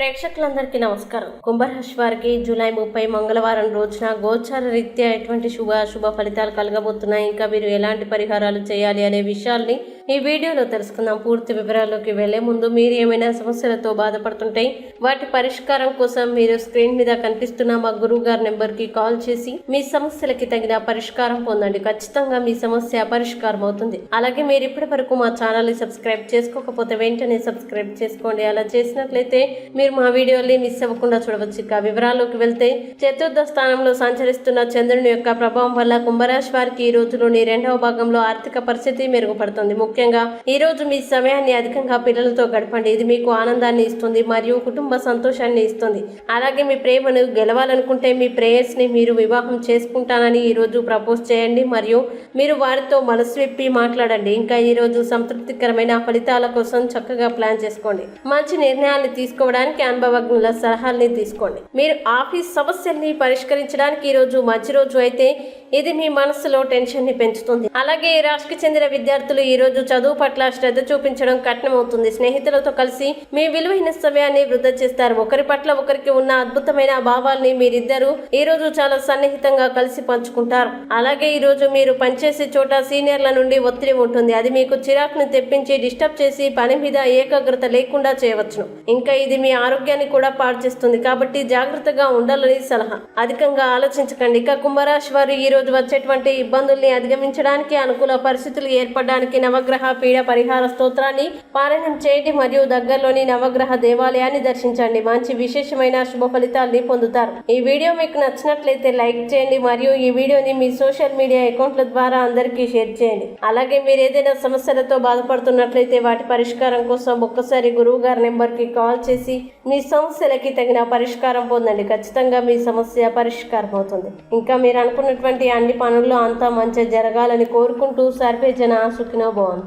ప్రేక్షకులందరికీ నమస్కారం. కుంభరాశి వారికి జూలై ముప్పై మంగళవారం రోజున గోచార రీత్యా ఎటువంటి శుభ శుభ ఫలితాలు కలగబోతున్నాయి? ఇంకా మీరు ఎలాంటి పరిహారాలు చేయాలి అనే విషయాల్ని ఈ వీడియోలో తెలుసుకుందాం. పూర్తి వివరాల్లోకి వెళ్ళే ముందు మీరు ఏమైనా సమస్యలతో బాధపడుతుంటే వాటి పరిష్కారం కోసం మీరు స్క్రీన్ మీద కనిపిస్తున్న మా గురువు గారి నెంబర్కి కాల్ చేసి మీ సమస్యలకి తగిన పరిష్కారం పొందండి. ఖచ్చితంగా మీ సమస్య పరిష్కారం అవుతుంది అలాగే మీరు ఇప్పటి వరకు మా ఛానల్ని సబ్స్క్రైబ్ చేసుకోకపోతే వెంటనే సబ్స్క్రైబ్ చేసుకోండి. అలా చేసినట్లయితే మీరు మా వీడియోని మిస్ అవ్వకుండా చూడవచ్చు. ఇక వివరాల్లోకి వెళ్తే చతుర్థ స్థానంలో సంచరిస్తున్న చంద్రుని యొక్క ప్రభావం వల్ల కుంభరాశి వారికి ఈ రోజులోని రెండవ భాగంలో ఆర్థిక పరిస్థితి మెరుగుపడుతుంది. ముఖ్యంగా. ఈ రోజు మీ సమయాన్ని అధికంగా పిల్లలతో గడపండి. ఇది మీకు ఆనందాన్ని ఇస్తుంది మరియు కుటుంబ సంతోషాన్ని ఇస్తుంది. అలాగే మీ ప్రేమను గెలవాలనుకుంటే మీ ప్రేయర్స్ని మీరు వివాహం చేసుకుంటానని ఈరోజు ప్రపోజ్ చేయండి మరియు మీరు వారితో మనసు విప్పి మాట్లాడండి. ఇంకా ఈ రోజు సంతృప్తికరమైన ఫలితాల కోసం చక్కగా ప్లాన్ చేసుకోండి. మంచి నిర్ణయాన్ని తీసుకోవడానికి అనుభవజ్ఞుల సలహాల్ని తీసుకోండి. మీరు ఆఫీస్ సమస్యల్ని పరిష్కరించడానికి ఈరోజు మంచి రోజు అయితే ఇది మీ మనసులో టెన్షన్ని పెంచుతుంది. అలాగే ఈ రాష్ట్రకి చెందిన విద్యార్థులు ఈ రోజు చదువు పట్ల శ్రద్ధ చూపించడం కఠినమవుతుంది. స్నేహితులతో కలిసి మీ విలువైన సమయాన్ని వృద్ధ చేస్తారు. ఒకరి పట్ల ఒకరికి ఉన్న అద్భుతమైన భావాల్ని మీరిద్దరూ ఈ రోజు చాలా సన్నిహితంగా కలిసి పంచుకుంటారు. అలాగే ఈ రోజు మీరు పనిచేసే చోట సీనియర్ల నుండి ఒత్తిడి ఉంటుంది. అది మీకు చిరాకును తెప్పించి డిస్టర్బ్ చేసి పని మీద ఏకాగ్రత లేకుండా చేయవచ్చును. ఇంకా ఇది మీ ఆరోగ్యాన్ని కూడా పాడు చేస్తుంది. కాబట్టి జాగ్రత్తగా ఉండాలని సలహా. అధికంగా ఆలోచించకండి. ఇక కుంభరాశి వారు ఈ రోజు వచ్చేటువంటి ఇబ్బందుల్ని అధిగమించడానికి అనుకూల పరిస్థితులు ఏర్పడడానికి నవగ్రహ పీడ పరిహార స్తోత్రాన్ని పారాయణం చేయండి మరియు దగ్గరలోని నవగ్రహ దేవాలయాన్ని దర్శించండి. మంచి విశేషమైన శుభ ఫలితాల్ని పొందుతారు. ఈ వీడియో మీకు నచ్చినట్లయితే లైక్ చేయండి మరియు ఈ వీడియోని మీ సోషల్ మీడియా అకౌంట్ల ద్వారా అందరికీ షేర్ చేయండి. అలాగే మీరు ఏదైనా సమస్యలతో బాధపడుతున్నట్లయితే వాటి పరిష్కారం కోసం ఒక్కసారి గురువు గారి నెంబర్కి కాల్ చేసి మీ సమస్యలకి తగిన పరిష్కారం పొందండి. ఖచ్చితంగా మీ సమస్య పరిష్కారం అవుతుంది. ఇంకా మీరు అనుకున్నటువంటి అన్ని పనుల్లో అంతా మంచి జరగాలని కోరుకుంటూ సర్వే జన సుఖినో బాగుంది